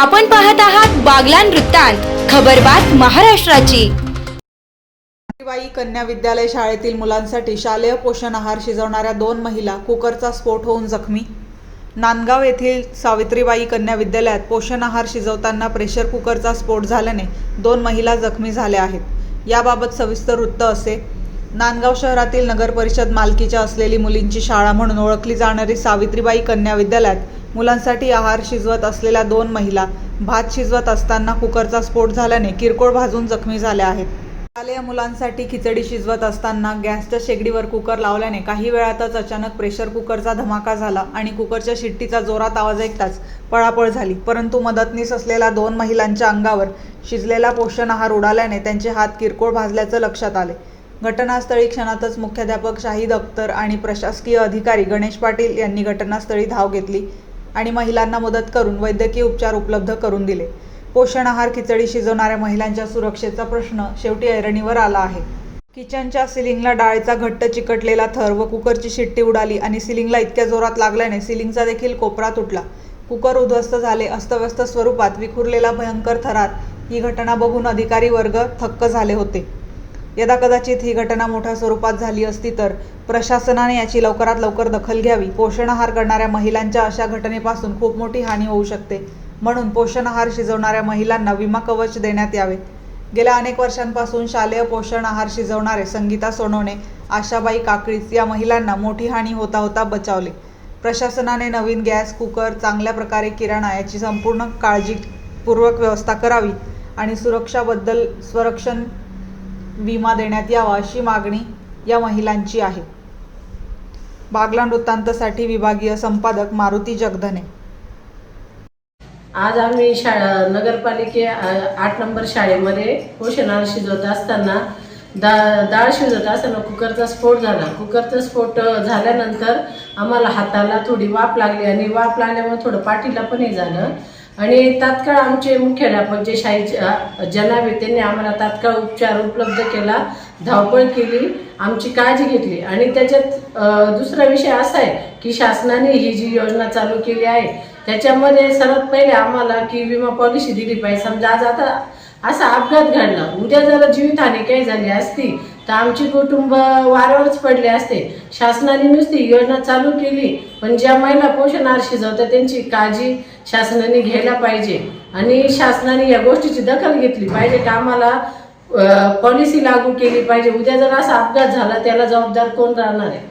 आपण पाहत आहात बागलान वृत्तांत खबरबात महाराष्ट्राची. बाई कन्या विद्यालय शाळेतील मुलांसाठी शालेय पोषण आहार शिजवणाऱ्या दोन महिला कुकरचा स्फोट होऊन जखमी. नांदगाव येथील सावित्रीबाई कन्या विद्यालयात पोषण आहार शिजवताना प्रेशर कुकरचा स्फोट झाल्याने दोन महिला जखमी झाल्या आहेत. याबाबत सविस्तर वृत्त असे नांदगाव शहरातील नगर परिषद मालकीच्या असलेली मुलींची शाळा म्हणून ओळखली जाणारी सावित्रीबाई कन्या विद्यालयात मुलांसाठी आहार शिजवत असलेल्या दोन महिला भात शिजवत असताना कुकरचा स्फोट झाल्याने किरकोळ भाजून जखमी झाल्या आहेत. शालेय मुलांसाठी खिचडी शिजवत असताना गॅसच्या शेगडीवर कुकर लावल्याने काही वेळातच अचानक प्रेशर कुकरचा धमाका झाला आणि कुकरच्या शिट्टीचा जोरात आवाज ऐकताच पळापळ झाली. परंतु मदतनीस असलेल्या दोन महिलांच्या अंगावर शिजलेला पोषण आहार उडाल्याने त्यांचे हात किरकोळ भाजल्याचं लक्षात आले. घटनास्थळी क्षणातच मुख्याध्यापक शाहीद अख्तर आणि प्रशासकीय अधिकारी गणेश पाटील यांनी घटनास्थळी धाव घेतली आणि महिलांना मदत करून वैद्यकीय उपचार उपलब्ध करून दिले. पोषण आहार खिचडी शिजवणाऱ्या महिलांच्या सुरक्षेचा प्रश्न शेवटी ऐरणीवर आला आहे. किचनच्या सिलिंगला डाळीचा घट्ट चिकटलेला थर व कुकरची शिट्टी उडाली आणि सिलिंगला इतक्या जोरात लागल्याने सिलिंगचा देखील कोपरा तुटला. कुकर उद्ध्वस्त झाले अस्तव्यस्त स्वरूपात विखुरलेला भयंकर थरार. ही घटना बघून अधिकारी वर्ग थक्क झाले होते. यदा कदाचित ही घटना मोठ्या स्वरूपात झाली असती तर प्रशासनाने याची लवकरात लवकर दखल घ्यावी. पोषण आहार करणाऱ्या महिलांच्या अशा घटनेपासून खूप मोठी हानी होऊ शकते. म्हणून पोषण आहार शिजवणाऱ्या महिलांना विमा कवच देण्यात यावे. गेल्या अनेक वर्षांपासून शालेय पोषण आहार शिजवणारे संगीता सोनवणे आशाबाई काकळीच या महिलांना मोठी हानी होता होता बचावले. प्रशासनाने नवीन गॅस कुकर चांगल्या प्रकारे किराणा याची संपूर्ण काळजीपूर्वक व्यवस्था करावी आणि सुरक्षाबद्दल संरक्षण विमा देण्यात यावा अशी मागणी या महिलांची आहे. बागलाण वृत्तांतसाठी विभागीय संपादक मारुती जगधने. आज आम्ही शाळा नगरपालिके आठ नंबर शाळेमध्ये पोषण शिजवत असताना दा डाळ शिजवत असताना कुकरचा स्फोट झाला. कुकरचा स्फोट झाल्यानंतर आम्हाला हाताला थोडी वाफ लागली आणि वाफ लागल्यामुळे थोडं पाठीला पण हे झालं. आणि तात्काळ आमचे मुख्याध्यापक जे शाही जनाब त्यांनी आम्हाला तात्काळ उपचार उपलब्ध केला धावपळ केली आमची काळजी घेतली. आणि त्याच्यात दुसरा विषय असा आहे की शासनाने ही जी योजना चालू केली आहे त्याच्यामध्ये सर्वात पहिले आम्हाला की विमा पॉलिसी दिली पाहिजे. समजा आज आता असा अपघात घडला. उद्या जर जीवितहानी काही झाली असती तर आमची कुटुंब वाऱ्यावरच पडले असते. शासनाने नुसती योजना चालू केली पण ज्या महिला पोषण आहार शिजवतात त्यांची काळजी शासनाने घ्यायला पाहिजे. आणि शासनाने या गोष्टीची दखल घेतली पाहिजे. का आम्हाला पॉलिसी लागू केली पाहिजे. उद्या जर असा अपघात झाला त्याला जबाबदार कोण राहणार आहे?